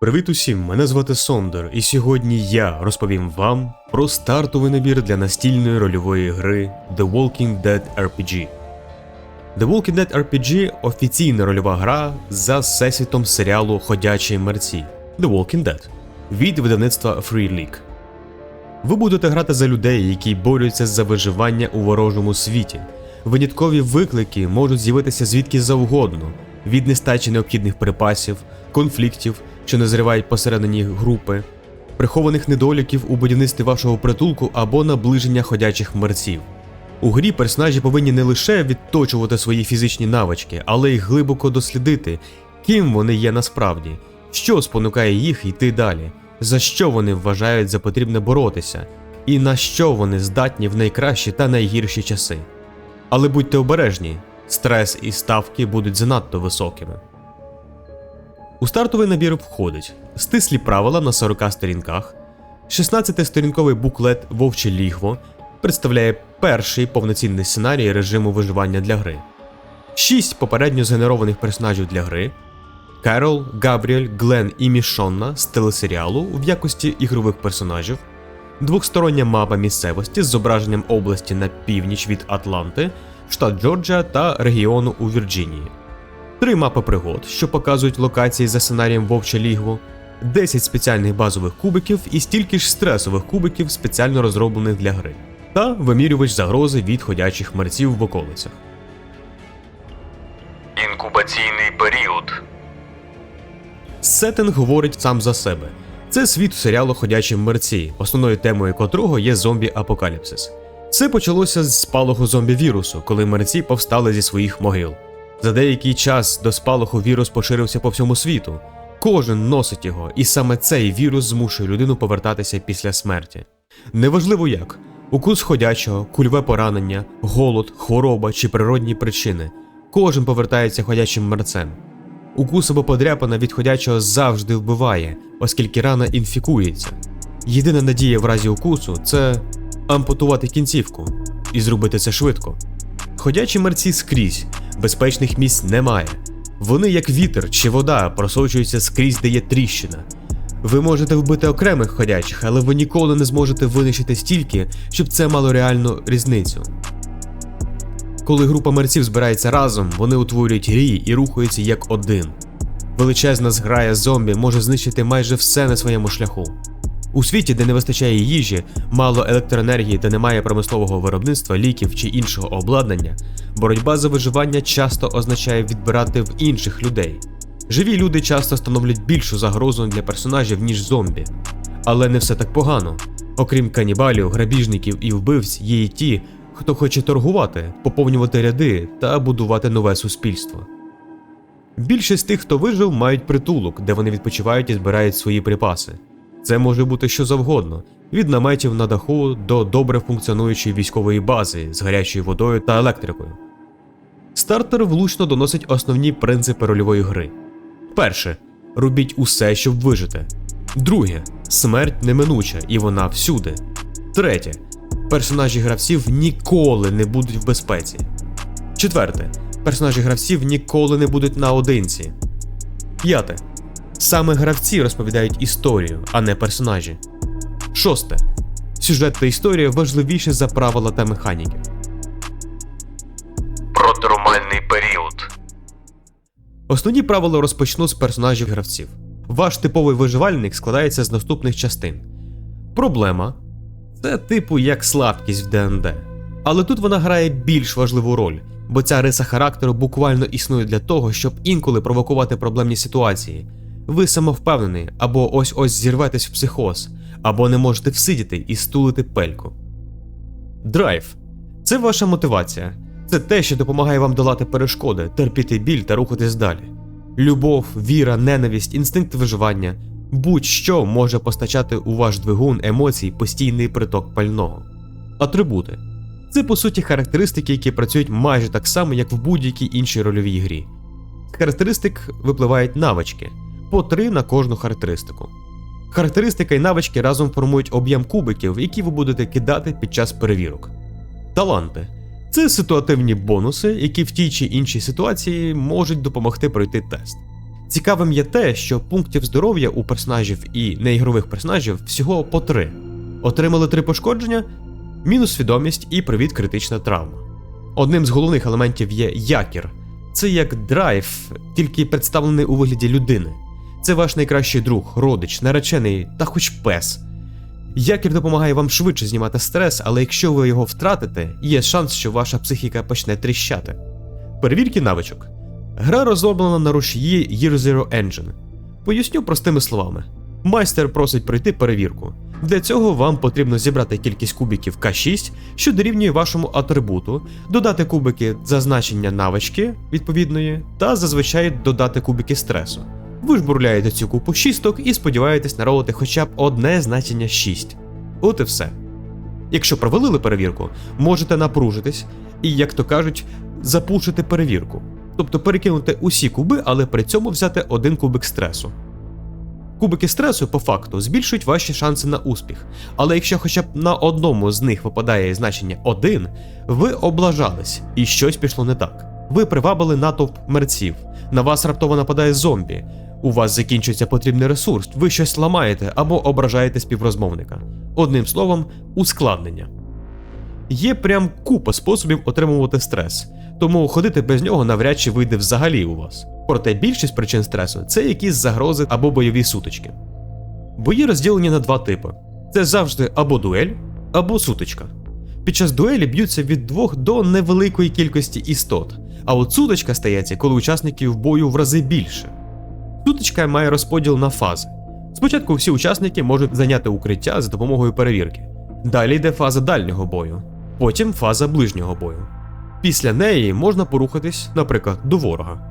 Привіт усім, мене звати Сондер, і сьогодні я розповім вам про стартовий набір для настільної рольової гри The Walking Dead RPG. The Walking Dead RPG офіційна рольова гра за всесвітом серіалу Ходячі мерці The Walking Dead від видавництва Free League. Ви будете грати за людей, які борються за виживання у ворожому світі. Виняткові виклики можуть з'явитися звідки завгодно: від нестачі необхідних припасів, конфліктів, що не зривають посередині групи, прихованих недоліків у будівництві вашого притулку або наближення ходячих мерців. У грі персонажі повинні не лише відточувати свої фізичні навички, але й глибоко дослідити, ким вони є насправді, що спонукає їх йти далі, за що вони вважають за потрібне боротися, і на що вони здатні в найкращі та найгірші часи. Але будьте обережні, стрес і ставки будуть занадто високими. У стартовий набір входить стислі правила на 40 сторінках, 16-сторінковий буклет Вовче лігво представляє перший повноцінний сценарій режиму виживання для гри, 6 попередньо згенерованих персонажів для гри, Керол, Габріель, Глен і Мішонна з телесеріалу в якості ігрових персонажів, двохстороння мапа місцевості з зображенням області на північ від Атланти, штат Джорджія та регіону у Вірджинії. Три мапи пригод, що показують локації за сценарієм Вовче Лігво, 10 спеціальних базових кубиків і стільки ж стресових кубиків, спеціально розроблених для гри, та вимірювач загрози від ходячих мерців в околицях. Інкубаційний період. Сеттинг говорить сам за себе. Це світ серіалу Ходячі мерці, основною темою котрого є зомбі-апокаліпсис. Це почалося з спалаху зомбі-вірусу, коли мерці повстали зі своїх могил. За деякий час до спалаху вірус поширився по всьому світу. Кожен носить його, і саме цей вірус змушує людину повертатися після смерті. Неважливо як укус ходячого, кульве поранення, голод, хвороба чи природні причини. Кожен повертається ходячим мерцем. Укус або подряпина від ходячого завжди вбиває, оскільки рана інфікується. Єдина надія в разі укусу це ампутувати кінцівку і зробити це швидко. Ходячі мерці скрізь, безпечних місць немає. Вони, як вітер чи вода, просочуються скрізь, де є тріщина. Ви можете вбити окремих ходячих, але ви ніколи не зможете винищити стільки, щоб це мало реальну різницю. Коли група мерців збирається разом, вони утворюють рій і рухаються як один. Величезна зграя зомбі може знищити майже все на своєму шляху. У світі, де не вистачає їжі, мало електроенергії та немає промислового виробництва ліків чи іншого обладнання, боротьба за виживання часто означає відбирати в інших людей. Живі люди часто становлять більшу загрозу для персонажів, ніж зомбі. Але не все так погано. Окрім канібалів, грабіжників і вбивць, є й ті, хто хоче торгувати, поповнювати ряди та будувати нове суспільство. Більшість тих, хто вижив, мають притулок, де вони відпочивають і збирають свої припаси. Це може бути що завгодно: від наметів на даху до добре функціонуючої військової бази з гарячою водою та електрикою. Стартер влучно доносить основні принципи рольової гри. Перше. Робіть усе, щоб вижити. Друге. Смерть неминуча, і вона всюди. Третє. Персонажі гравців ніколи не будуть в безпеці. Четверте. Персонажі гравців ніколи не будуть наодинці. П'яте. Саме гравці розповідають історію, а не персонажі. Шосте. Сюжет та історія важливіші за правила та механіки. Продромальний період. Основні правила розпочну з персонажів гравців. Ваш типовий виживальник складається з наступних частин. Проблема це типу як слабкість в ДНД. Але тут вона грає більш важливу роль, бо ця риса характеру буквально існує для того, щоб інколи провокувати проблемні ситуації. Ви самовпевнений, або ось ось зірветесь в психоз, або не можете всидіти і стулити пельку. Драйв це ваша мотивація. Це те, що допомагає вам долати перешкоди, терпіти біль та рухатись далі. Любов, віра, ненависть, інстинкт виживання будь-що може постачати у ваш двигун емоцій постійний приток пального. Атрибути це по суті характеристики, які працюють майже так само, як в будь-якій іншій рольовій грі. З характеристик випливають навички по три на кожну характеристику. Характеристика і навички разом формують об'єм кубиків, які ви будете кидати під час перевірок. Таланти це ситуативні бонуси, які в тій чи іншій ситуації можуть допомогти пройти тест. Цікавим є те, що пунктів здоров'я у персонажів і неігрових персонажів всього по три. Отримали три пошкодження, мінус свідомість і привід критична травма. Одним з головних елементів є якір. Це як драйв, тільки представлений у вигляді людини. Це ваш найкращий друг, родич, наречений та хоч пес. Якір допомагає вам швидше знімати стрес, але якщо ви його втратите, є шанс, що ваша психіка почне тріщати. Перевірки навичок. Гра розроблена на рушії Year Zero Engine. Поясню простими словами. Майстер просить пройти перевірку. Для цього вам потрібно зібрати кількість кубиків К6, що дорівнює вашому атрибуту, додати кубики зазначення навички відповідної, та зазвичай додати кубики стресу. Ви ж бурляєте цю купу шісток і сподіваєтесь наролити хоча б одне значення 6. От і все. Якщо провалили перевірку, можете напружитись і, як то кажуть, запушити перевірку. Тобто перекинути усі куби, але при цьому взяти один кубик стресу. Кубики стресу, по факту, збільшують ваші шанси на успіх, але якщо хоча б на одному з них випадає значення 1, ви облажались і щось пішло не так. Ви привабили натовп мерців, на вас раптово нападає зомбі, у вас закінчується потрібний ресурс, ви щось ламаєте або ображаєте співрозмовника. Одним словом, ускладнення. Є прям купа способів отримувати стрес, тому ходити без нього навряд чи вийде взагалі у вас. Проте більшість причин стресу це якісь загрози або бойові сутички. Бої розділені на два типи: це завжди або дуель, або сутичка. Під час дуелі б'ються від двох до невеликої кількості істот, а от сутичка стається, коли учасників бою в рази більше. Сутичка має розподіл на фази. Спочатку всі учасники можуть зайняти укриття за допомогою перевірки. Далі йде фаза дальнього бою, потім фаза ближнього бою. Після неї можна порухатись, наприклад, до ворога.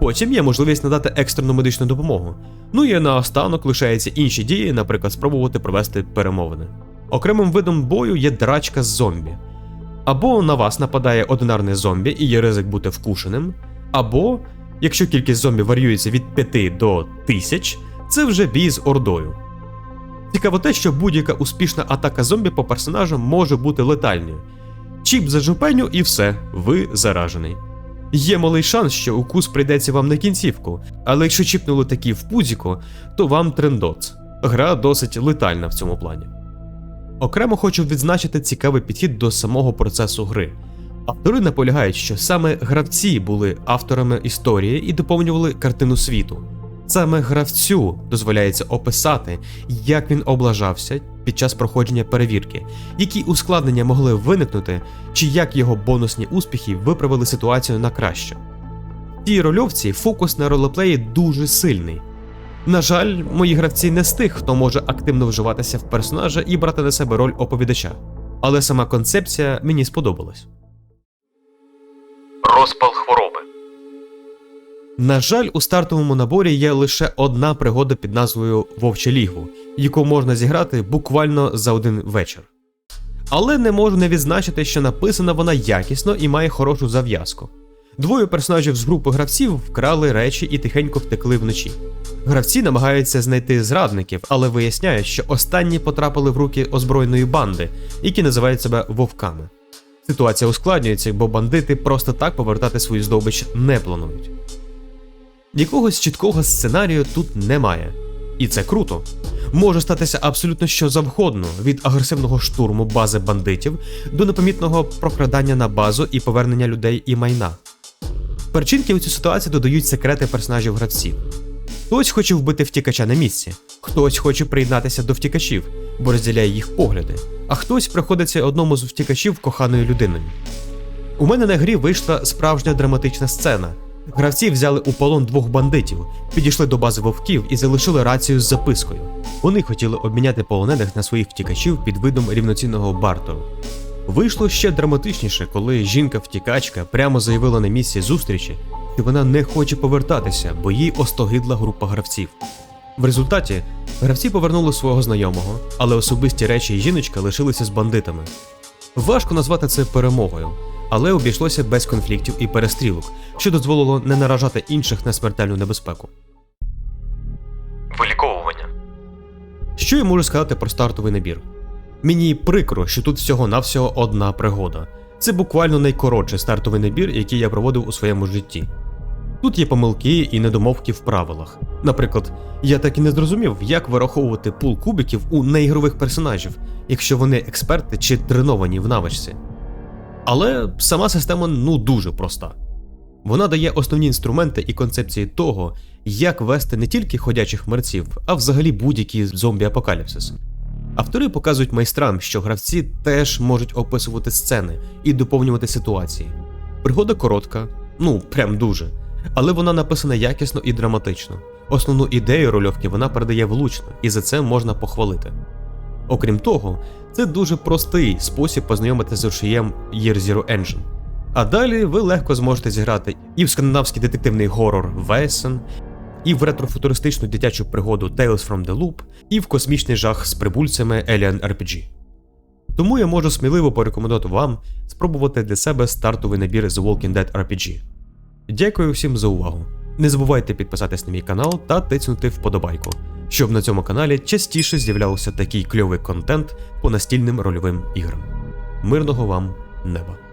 Потім є можливість надати екстрену медичну допомогу. Ну і наостанок лишаються інші дії, наприклад, спробувати провести перемовини. Окремим видом бою є драчка з зомбі. Або на вас нападає одинарний зомбі і є ризик бути вкушеним, або, якщо кількість зомбі варіюється від 5 до 1000, це вже бій з ордою. Цікаво те, що будь-яка успішна атака зомбі по персонажам може бути летальною. Чіп за жупеню і все, ви заражений. Є малий шанс, що укус прийдеться вам на кінцівку, але якщо чіпнули такі в пузіко, то вам трендоц. Гра досить летальна в цьому плані. Окремо хочу відзначити цікавий підхід до самого процесу гри. Автори наполягають, що саме гравці були авторами історії і доповнювали картину світу. Саме гравцю дозволяється описати, як він облажався під час проходження перевірки, які ускладнення могли виникнути, чи як його бонусні успіхи виправили ситуацію на краще. В цій рольовці фокус на ролеплеї дуже сильний. На жаль, мої гравці не з тих, хто може активно вживатися в персонажа і брати на себе роль оповідача, але сама концепція мені сподобалась. Розпал хвороби. На жаль, у стартовому наборі є лише одна пригода під назвою Вовче Лігво, яку можна зіграти буквально за один вечір. Але не можу не відзначити, що написана вона якісно і має хорошу зав'язку. Двоє персонажів з групи гравців вкрали речі і тихенько втекли вночі. Гравці намагаються знайти зрадників, але виясняють, що останні потрапили в руки озброєної банди, які називають себе вовками. Ситуація ускладнюється, бо бандити просто так повертати свою здобич не планують. Якогось чіткого сценарію тут немає. І це круто. Може статися абсолютно що завгодно від агресивного штурму бази бандитів до непомітного прокрадання на базу і повернення людей і майна. Перчинки у цю ситуацію додають секрети персонажів гравців. Хтось хоче вбити втікача на місці, хтось хоче приєднатися до втікачів, бо розділяє їх погляди, а хтось приходиться одному з втікачів коханою людиною. У мене на грі вийшла справжня драматична сцена. Гравці взяли у полон двох бандитів, підійшли до бази вовків і залишили рацію з запискою. Вони хотіли обміняти полонених на своїх втікачів під видом рівноцінного бартеру. Вийшло ще драматичніше, коли жінка-втікачка прямо заявила на місці зустрічі, що вона не хоче повертатися, бо їй остогидла група гравців. В результаті гравці повернули свого знайомого, але особисті речі і жіночка лишилися з бандитами. Важко назвати це перемогою, але обійшлося без конфліктів і перестрілок, що дозволило не наражати інших на смертельну небезпеку. Виліковування. Що я можу сказати про стартовий набір? Мені прикро, що тут всього-навсього одна пригода. Це буквально найкоротший стартовий набір, який я проводив у своєму житті. Тут є помилки і недомовки в правилах. Наприклад, я так і не зрозумів, як вираховувати пул кубиків у неігрових персонажів, якщо вони експерти чи треновані в навичці. Але сама система ну дуже проста. Вона дає основні інструменти і концепції того, як вести не тільки ходячих мерців, а взагалі будь-який зомбі-апокаліпсис. Автори показують майстрам, що гравці теж можуть описувати сцени і доповнювати ситуації. Пригода коротка, ну прям дуже, але вона написана якісно і драматично. Основну ідею рольовки вона передає влучно, і за це можна похвалити. Окрім того, це дуже простий спосіб познайомитися з рушієм Year Zero Engine. А далі ви легко зможете зіграти і в скандинавський детективний горор Весен, і в ретрофутуристичну дитячу пригоду Tales from the Loop, і в космічний жах з прибульцями Alien RPG. Тому я можу сміливо порекомендувати вам спробувати для себе стартовий набір The Walking Dead RPG. Дякую всім за увагу. Не забувайте підписатись на мій канал та тиснути вподобайку, щоб на цьому каналі частіше з'являвся такий кльовий контент по настільним рольовим іграм. Мирного вам неба!